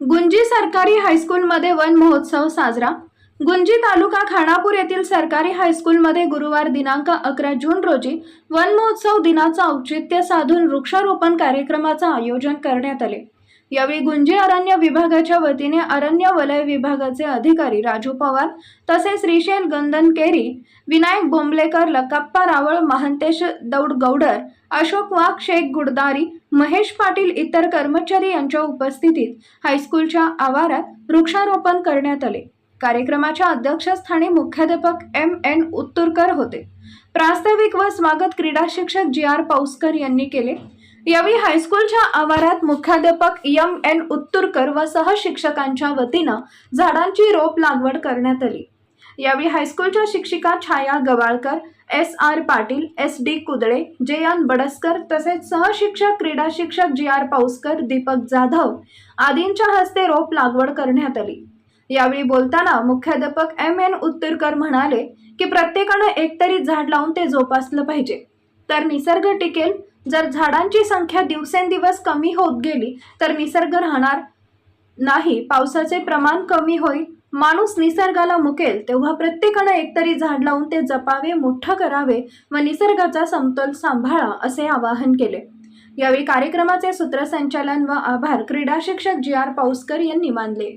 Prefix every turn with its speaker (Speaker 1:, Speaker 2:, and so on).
Speaker 1: गुंजी सरकारी हायस्कूलमध्ये वन महोत्सव साजरा. गुंजी तालुका खानापूर येथील सरकारी हायस्कूलमध्ये गुरुवार दिनांक अकरा जून रोजी वन महोत्सव दिनाचं औचित्य साधून वृक्षारोपण कार्यक्रमाचं आयोजन करण्यात आले. यावेळी गुंजी अरण्य विभागाच्या वतीने अरण्य वलय विभागाचे अधिकारी राजू पवार तसेच रिशेल गंदन केरी विनायक बोंबलेकर लकाप्पा रावळ महंतेश दौड गौडर अशोक वाघ शेख गुडदारी महेश पाटील इतर कर्मचारी यांच्या उपस्थितीत हायस्कूलच्या आवारात वृक्षारोपण करण्यात आले. कार्यक्रमाच्या अध्यक्षस्थानी मुख्याध्यापक एम एन उत्तुरकर होते. प्रास्ताविक व स्वागत क्रीडा शिक्षक जी आर पौस्कर यांनी केले. यावेळी हायस्कूलच्या आवारात मुख्याध्यापक एम एन उत्तुरकर व सहशिक्षकांच्या वतीनं झाडांची रोप लागवड करण्यात आली. यावेळी हायस्कूलच्या शिक्षिका Chhaya Gawalkar S R Patil S D Kudale J N Badaskar तसेच सहशिक्षक क्रीडा शिक्षक जी आर पाऊसकर दीपक जाधव आदींच्या हस्ते रोप लागवड करण्यात आली. यावेळी बोलताना मुख्याध्यापक एम एन उत्तरकर म्हणाले की प्रत्येकानं एकतरी झाड लावून ते जोपासलं पाहिजे. तर निसर्ग टिकेल जर झाडांची संख्या दिवसेंदिवस कमी होत गेली तर निसर्ग राहणार नाही. पावसाचे प्रमाण कमी होईल. माणूस निसर्गाला मुकेल तेव्हा प्रत्येकानं एकतरी झाड लावून ते जपावे मोठं करावे व निसर्गाचा समतोल सांभाळा असे आवाहन केले. यावेळी कार्यक्रमाचे सूत्रसंचालन व आभार. क्रीडा शिक्षक जी आर पाऊसकर यांनी मानले.